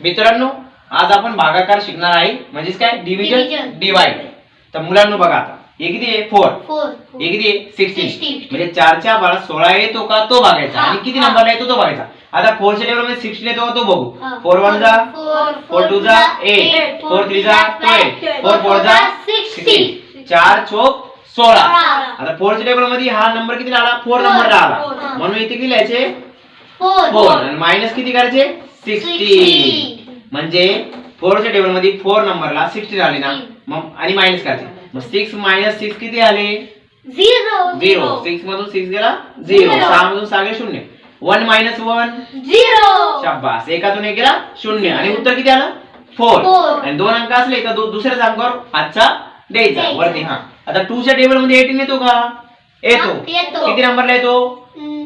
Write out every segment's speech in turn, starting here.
मित्रांनो आज आपण भागाकार शिकणार आहे. म्हणजेच काय? Division Division. डिवाइड तर मुलांनो बघा आता. हे किती आहे? फोर फोर हे किती आहे? सिक्स्टीन 16. म्हणजे चारच्या बारा सोळा येतो का? तो बघायचा. हा, आणि किती हा. नंबरला येतो? तो बघायचा. आता फोरच्या टेबलमध्ये सिक्स्टीन येतो का? तो बघू. फोर वन जा फोर फोर टू जा एट फोर थ्री जा ट्वेल्व फोर फोर जा सिक्स्टीन चार चोक सोळा. आता फोरच्या टेबलमध्ये हा नंबर किती आला फोर Four. नंबर आला Four. म्हणून इथे किती लिहायचे? फोर फोर आणि मायनस किती करायचे? सिक्स्टीन म्हणजे फोरच्या टेबलमध्ये फोर नंबरला सिक्स्टीन आले ना. मग आणि मायनस करायचे मग सिक्स मायनस सिक्स किती आले? झिरो. झिरो. सिक्स मधून सिक्स गेला झिरो. सहा मधून सहा गेला शून्य. One minus one zero. शाबास. एकातून एक गेला शून्य. आणि उत्तर किती आलं? फोर. आणि दोन अंक असले तर दुसऱ्याच अंकावर हातचा द्यायचा. वरती हा. आता टूच्या टेबलमध्ये एटीन येतो का? येतो. येतो. किती नंबरला येतो?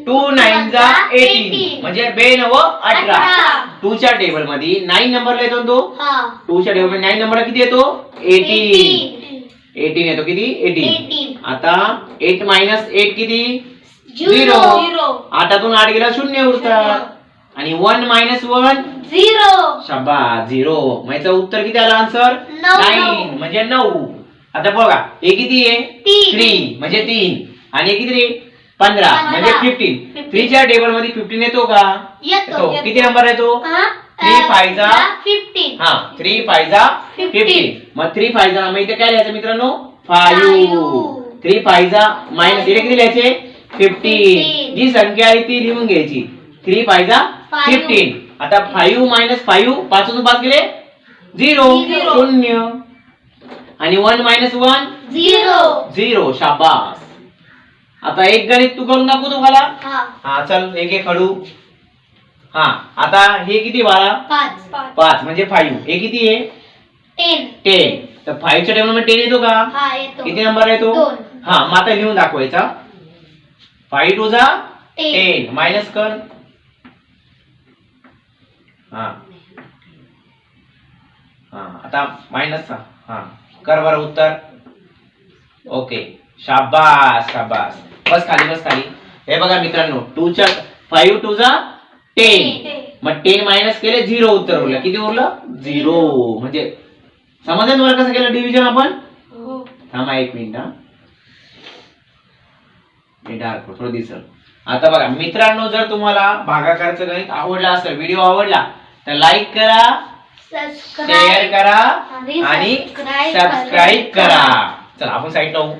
टू नाईन जा एटीन म्हणजे बे नव अठरा. अठरा. टूच्या टेबलमध्ये नाईन नंबरला येतो ना तो? हा. टूच्या टेबलमध्ये नाईन नंबरला किती येतो? एटीन एटीन येतो किती? एटीन एटीन आता एट मायनस एट किती? Zero Zero. आठातून आठ गेला शून्य उरतात. आणि वन मायनस वन झिरो शबा झिरो म्हणजे उत्तर किती आलं आन्सर नऊ. नाईन म्हणजे नऊ. आता बघा हे किती आहे? तीन. थ्री म्हणजे तीन. आणि हे किती रे? पंधरा. म्हणजे फिफ्टीन. थ्रीच्या टेबलमध्ये फिफ्टीन येतो का? येतो किती नंबर येतो? हा? Three five जा? फिफ्टीन हा थ्री फायझा Fifteen. फिफ्टीन मग थ्री फायझा मग इथे काय लिहायचं मित्रांनो? Five. फायू थ्री फायझा मायनस इथे किती लिहायचे? फिफ्टीन. जी संख्या आहे ती लिहून घ्यायची. थ्री फायझा Five. फिफ्टीन आता फाईव्ह मायनस फाईव्ह पाच गेले? झिरो. शून्य. आणि one minus one zero zero शाबास. आता एक गणित तू करून दाखवू तुम्हाला? हा. हा चल एक एक खडू हा आता हे किती बाळा? पाच. पाच. म्हणजे फाईव्ह हे किती आहे? टेन. टेन. तर फाईव्हच्या टेबलमध्ये टेन येतो का? हा येतो. किती नंबर येतो दोन. हा मग आता लिहून दाखवायचा फाईव्ह टू जा टेन. टेन. मायनस कर. हा. हा आता मायनस हा. कर बरं उत्तर. ओके शाबास शाबास. बस खाली बस खाली. हे बघा मित्रांनो टूच्या फाईव्ह टू जा टेन मग टेन मायनस केले झिरो उत्तर उरलं. किती उरलं? झिरो म्हणजे समजलं तुम्हाला कसं केलं डिव्हिजन आपण? थांबा एक मिनिट हा. डार्क थोडं दिसल. आता बघा मित्रांनो जर तुम्हाला भागाकारचं गणित आवडला असेल व्हिडिओ आवडला तर लाईक करा शेअर करा आणि सबस्क्राईब करा. चला आपण साईड लावू